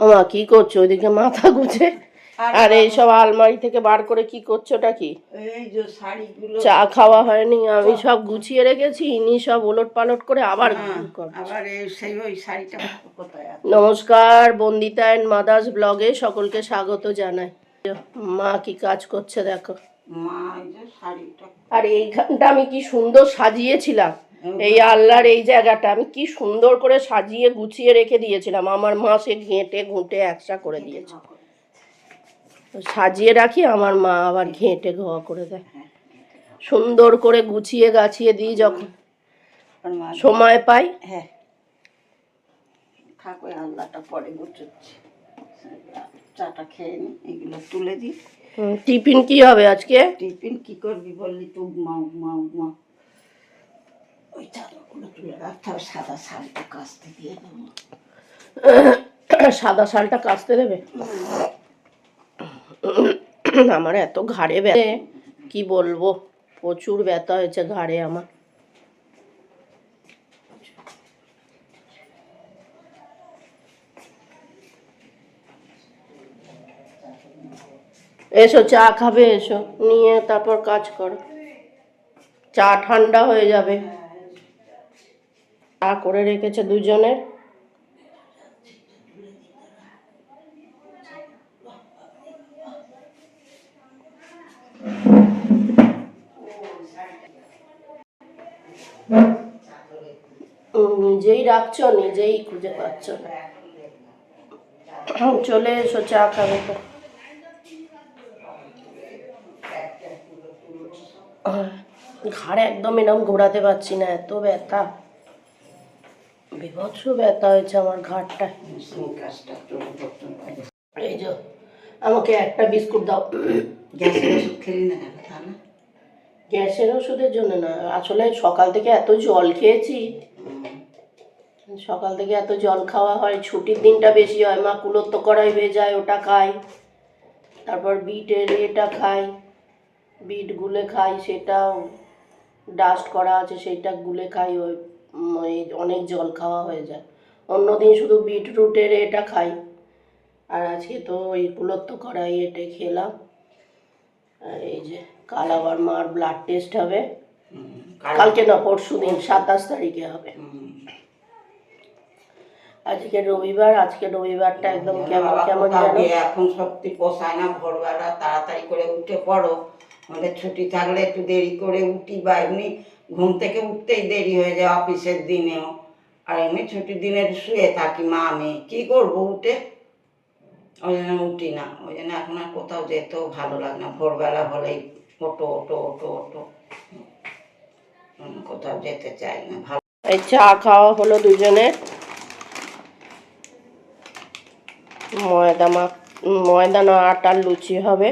আমা কি করছ? ওইদিকে মাথা গুছে আর এইসব আলমারি থেকে বার করে কি করছ ওটা কি? এই চা খাওয়া হয়নি আমি সব গুছিয়ে রেখেছি ইনি সব ওলট পালট করে আবার হ্যাঁ, এই নমস্কার বন্দিতা অ্যান্ড মাদার্স ব্লগে সকলকে স্বাগত জানাই। মা কি কাজ করছে দেখো। এই আর এইখানটা আমি কি সুন্দর সাজিয়েছিলাম। এই আল্লাহর এই জায়গাটা আমি কি সুন্দর করে সাজিয়ে গুছিয়ে রেখে দিয়েছিলাম। আমার মা সে ঘেঁটে ঘুঁটে একসা করে দিয়েছে। সাজিয়ে রাখি আমার মা আবার ঘেঁটে ঘোয়া করে দেয়। সুন্দর করে গুছিয়ে গাছিয়ে দিই যখন সময় পাই। হ্যাঁ। থাক ওই আল্লাহটা পরে গুছোচ্ছি। চাটা খেয়ে নি এগুলো তুলে দিই। টিফিন কি হবে আজকে? টিফিন কি করবি বললি তো মা মা মা সাদা শালটা কাচতে দেবে? আমার এত ঘাড়ে ব্যথা। কি বলব? প্রচুর ব্যথা হয়েছে ঘাড়ে আমার। এসো, চা খাবে, এসো। নিয়ে তারপর কাজ করো। চা ঠান্ডা হয়ে যাবে। চা করে রেখেছে দুজনের। নিজেই রাখছো, নিজেই খুঁজে পাচ্ছ না। চলে এসো, চা খাবে তো। ঘাড়ে একদম এরকম ঘোরাতে পারছি না, এত ব্যথা। বিভৎস ব্যথা হয়েছে আমার হবে এই যে আমাকে একটা বিস্কুট দাও। গ্যাসের ওষুধ খেলি না কেন তা না গ্যাসের ওষুধের জন্য না আসলে সকাল থেকে এত জল খেয়েছি। সকাল থেকে এত জল খাওয়া হয় ছুটির দিনটা বেশি হয় মা কুলত্ব করাই ভেজায় ওটা খাই তারপর বিটের এটা খাই বিট গুলে খাই সেটাও ডাস্ট করা আছে সেটা গুলে খাই ওই অনেক জল খাওয়া হয়ে যায়। অন্যদিন শুধু বিটরুটের এটা খাই। আর আজকে তো ওই কুলত্ব করাই এটা খেলাম। এই যে কাল আবার মার ব্লাড টেস্ট হবে। কালকে না পরশু দিন সাতাশ তারিখে হবে। আজকে রবিবার আজকে রবিবারটা একদম কেমন কেমন জানো এখন সত্যি পোষায় না ভোরবেলা তাড়াতাড়ি করে উঠে পড়ো। আমাদের ছুটি থাকলে একটু দেরি করে উঠি বা এমনি ঘুম থেকে উঠতেই দেরি হয়ে যায় অফিসের দিনেও। আর এমনি ছুটির দিনে শুয়ে থাকি মা, আমি। কি করব উঠে? ওই জন্য উঠি না। ওই জন্য এখন আর কোথাও যেতেও ভালো লাগে না। ভোরবেলা হলেই ওটো ওটো ওটো ওটো কোথাও যেতে চাই না। ভালো এই চা খাওয়া হলো দুজনে। ময়দা মা ময়দা না আটার লুচি হবে।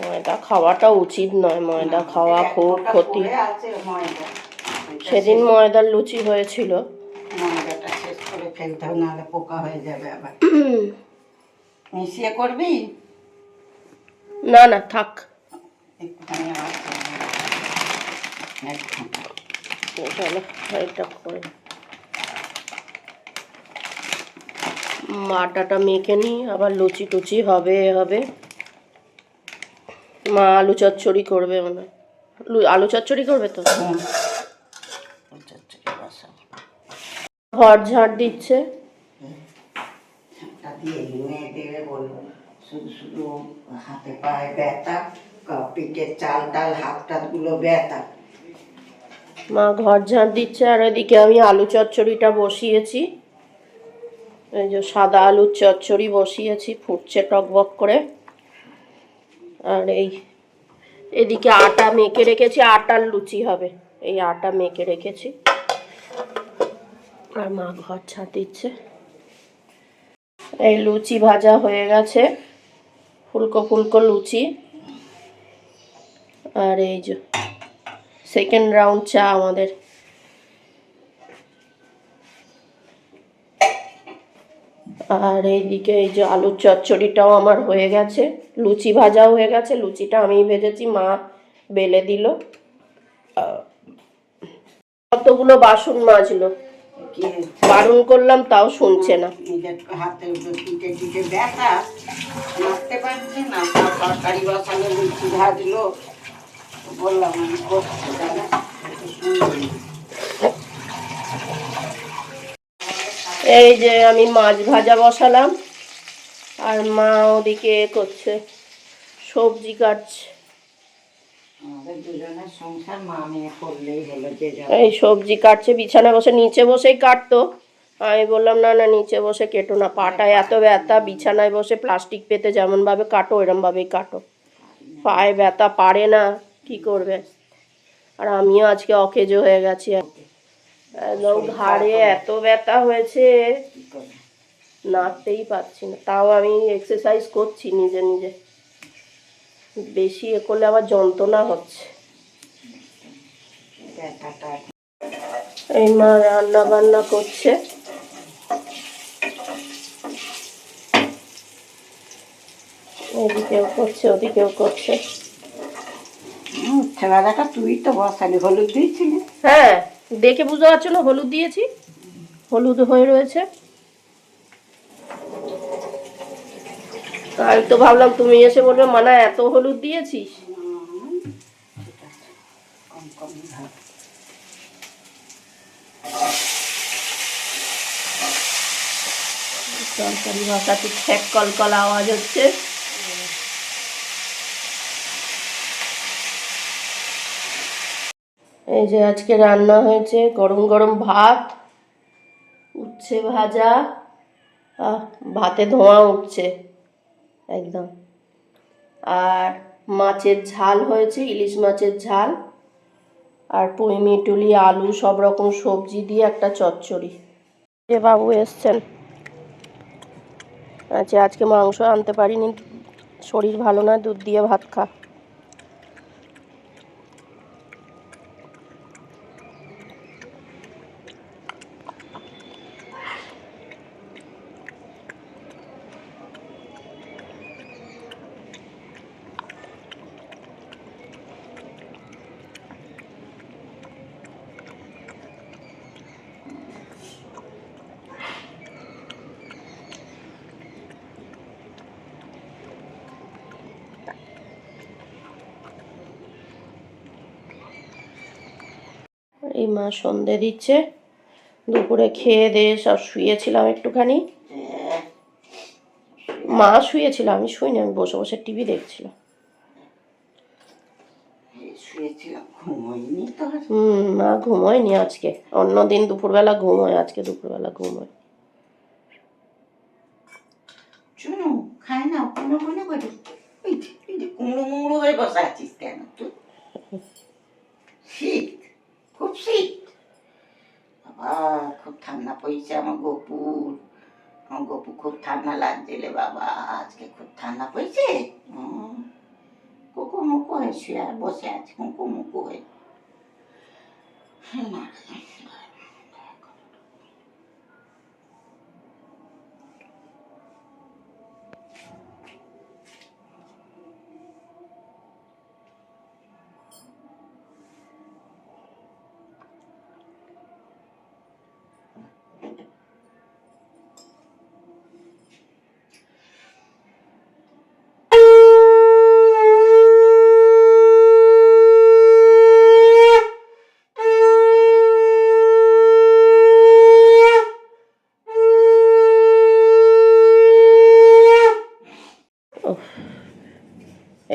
ময়দা খাওয়াটা উচিত নয় ময়দা খাওয়া খুব ক্ষতি। সেদিন ময়দার লুচি হয়েছিল। ময়দাটা শেষ করে ফেলতে হবে নাহলে পোকা হয়ে যাবে আবার। মিশিয়ে করবি? না না থাক। একটুখানি আমার চলো এটা করে। আটাটা মেখে নিই আবার লুচি টুচি হবে হবে। মা আলু চচ্চড়ি করবে মনে হয়। আলু চচ্চড়ি করবে তো। ঘর ঝাড় দিচ্ছে। ঝাঁটা দিয়ে মেয়েদের বলব শুধু শুধু হাতে পায়ে ব্যথা কা- চাল ডাল হাত টাতগুলো ব্যথা। মা ঘর ঝাড় দিচ্ছে আর এদিকে আমি আলু চচ্চড়িটা বসিয়েছি। এই যে সাদা আলুর চচ্চড়ি বসিয়েছি ফুটছে টকবক করে। আর এই, এদিকে আটা মেখে রেখেছি, আটার লুচি হবে। এই আটা মেখে রেখেছি। আর মা ঘর দিচ্ছে। এই লুচি ভাজা হয়ে গেছে। ফুলকো ফুলকো লুচি। আর এই যে সেকেন্ড রাউন্ড চা আমাদের। আর এইদিকে এই যে আলুর চচ্চড়িটাও আমার হয়ে গেছে লুচি ভাজাও হয়ে গেছে লুচিটা আমি ভেজেছি মা বেলে দিল। কতগুলো বাসন মাজলো। বারণ করলাম তাও শুনছে না। হাতে পিঠে টিটে ব্যথা নাচতে পারছে না তরকারি বসালো লুচি ভাজলো। বললাম আমি করছি দাদা একটু শুনবেন। এই যে আমি মাছ ভাজা বসালাম আর মা ওদিকে করছে সবজি কাটছে। এই সবজি কাটছে বিছানায় বসে নিচে বসেই কাটতো। আমি বললাম না না নিচে বসে কেটো না পাটায় এত ব্যথা বিছানায় বসে প্লাস্টিক পেতে যেমনভাবে কাটো এরমভাবেই কাটো। পায়ে ব্যথা পারে না কি করবে? আর আমিও আজকে অকেজো হয়ে গেছি। ঘাড়ে এত ব্যথা হয়েছে নাড়তেই পারছি না। তাও আমি এক্সারসাইজ করছি নিজে নিজে। বেশি এ করলে আবার যন্ত্রণা হচ্ছে। এই মা রান্না বান্না করছে। এদিকেও করছে ওদিকেও করছে। হুম, ছেলেটাকে তুই তো বসালি হলুদ দিয়েছিলি। হ্যাঁ। দেখে বুঝতে পারছ না? হলুদ দিয়েছি। হলুদ হয়ে রয়েছে। আমি তো ভাবলাম তুমি এসে বলবে মানা এত হলুদ দিয়েছিস? ঠিক তরকারি ভাষাতে ঠ্যাক কলকল আওয়াজ হচ্ছে। এই যে আজকে রান্না হয়েছে গরম গরম ভাত, উচ্ছে ভাজা ভাতে ধোঁয়া উঠছে, একদম। আর মাছের ঝাল হয়েছে, ইলিশ মাছের ঝাল, আর পুঁই মিটুলি, আলু, সব রকম সবজি দিয়ে একটা চচ্চড়ি। যে বাবু এসছেন। আচ্ছা আজকে মাংস আনতে পারিনি, শরীর ভালো না দুধ দিয়ে ভাত খা। এই মা সন্ধে দিচ্ছে। দুপুরে খেয়ে দিয়ে সব শুয়েছিলাম একটুখানি। মা শুয়েছিল আমি শুইনি আমি বসে বসে টিভি দেখছিলাম। হুম মা ঘুমোয়নি আজকে। অন্য দিন দুপুরবেলা ঘুমোয় আজকে দুপুরবেলা ঘুমোয়। চুনু খাই না কোনো মনে করি? কুমড়ো মুমড়ো হয়ে বসে আছিস কেন তুই শীত খুব শীত বাবা খুব ঠান্ডা পড়েছে আমার গপুর আমার গপু খুব ঠান্ডা লাগছে রে বাবা, আজকে খুব ঠান্ডা পড়েছে হুম। কুকু মুকু হয়ে শুয়ে বসে আছে কুকু মুকু হয়ে না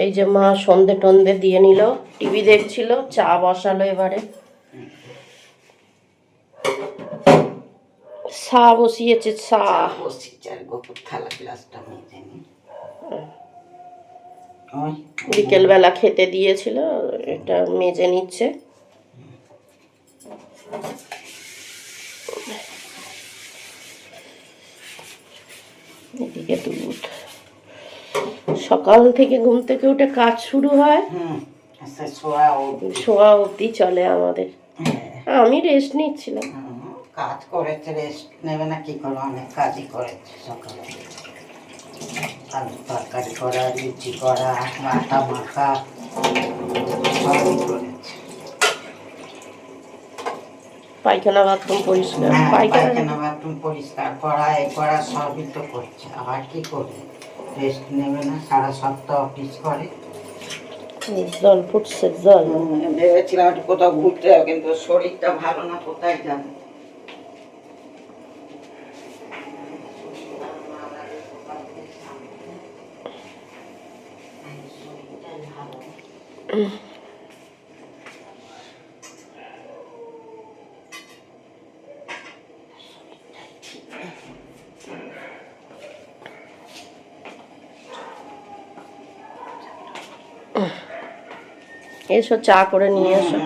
এই যে মা সন্ধে টন্ধে দিয়ে নিল টিভি দেখছিল চা বসালো এবারে। চা। বসিয়েছে চা বিকেলবেলা খেতে দিয়েছিল এটা মেজে নিচ্ছে। এদিকে দুধ। সকাল থেকে ঘুম থেকে উঠে কাজ শুরু হয়। আচ্ছা শোয়া অবধি। চলে আমাদের। হ্যাঁ। আমি রেস্ট নিচ্ছিলাম। কাজ করেছে রেস্ট নেবে না কি করো অনেক কাজই করেছে সকালে। আলু তরকারি করা লুচি করা আটা মাখা সবই করেছে। পায়খানা বাথরুম পরিষ্কার। হ্যাঁ পায়খানা বাথরুম পরিষ্কার করা এ করা সবই তো করছে। আবার কি করবে? রেস্ট নেবে না সারা সপ্তাহ অফিস করে। জল ফুটছে জল। ভেবেছিলাম একটু কোথাও ঘুরতে যাব কিন্তু শরীরটা ভালো না কোথায় যাবে? এসো চা করে নিয়ে এসো।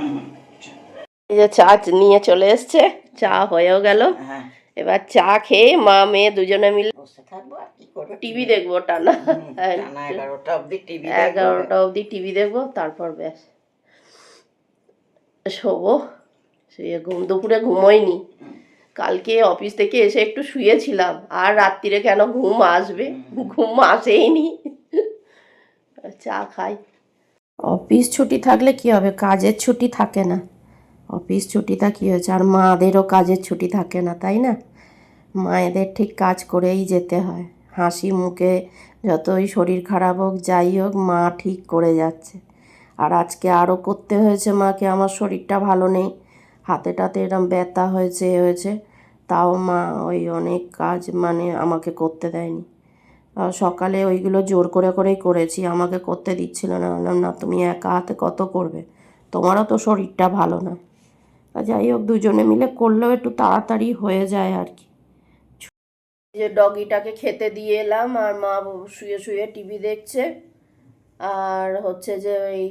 এই যে চা নিয়ে চলে এসছে চা হয়েও গেল। হ্যাঁ। এবার চা খেয়ে মা মেয়ে দুজনে মিলে টিভি দেখব টানা। এগারোটা অব্দি টিভি এগারোটা অবধি টিভি দেখব তারপর ব্যাস। শোবো শুয়ে ঘুম দুপুরে ঘুমোইনি। কালকে অফিস থেকে এসে একটু শুয়েছিলাম আর রাত্রিরে কেন ঘুম আসবে? ঘুম আসেইনি। চা খাই। অফিস ছুটি থাকলে কি হবে? কাজের ছুটি থাকে না। অফিস ছুটিটা কি হয়েছে? আর মাদেরও কাজের ছুটি থাকে না, তাই না? মায়েদের ঠিক কাজ করেই যেতে হয়। হাসি মুখে যতই শরীর খারাপ হোক, যাই হোক, মা ঠিক করে যাচ্ছে। আর আজকে আরও করতে হয়েছে মাকে, আমার শরীরটা ভালো নেই। হাতে টাতে এরম ব্যথা হয়েছে হয়েছে। তাও মা ওই অনেক কাজ মানে আমাকে করতে দেয়নি। সকালে ওইগুলো জোর করে করেই করেছি। আমাকে করতে দিচ্ছিল না। বললাম, না, তুমি একা হাতে কত করবে? তোমারও তো শরীরটা ভালো না। যাই হোক, দুজনে মিলে করলেও একটু তাড়াতাড়ি হয়ে যায় আর কি। যে ডগিটাকে খেতে দিয়ে এলাম, আর মা শুয়ে শুয়ে টিভি দেখছে। আর হচ্ছে যে এই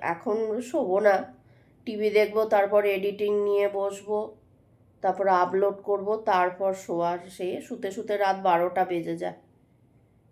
এখন শোবো না। টিভি দেখব, তারপর এডিটিং নিয়ে বসবো, তারপর আপলোড করব, তারপর শোয়ার সে শুতে শুতে রাত বারোটা বেজে যায়।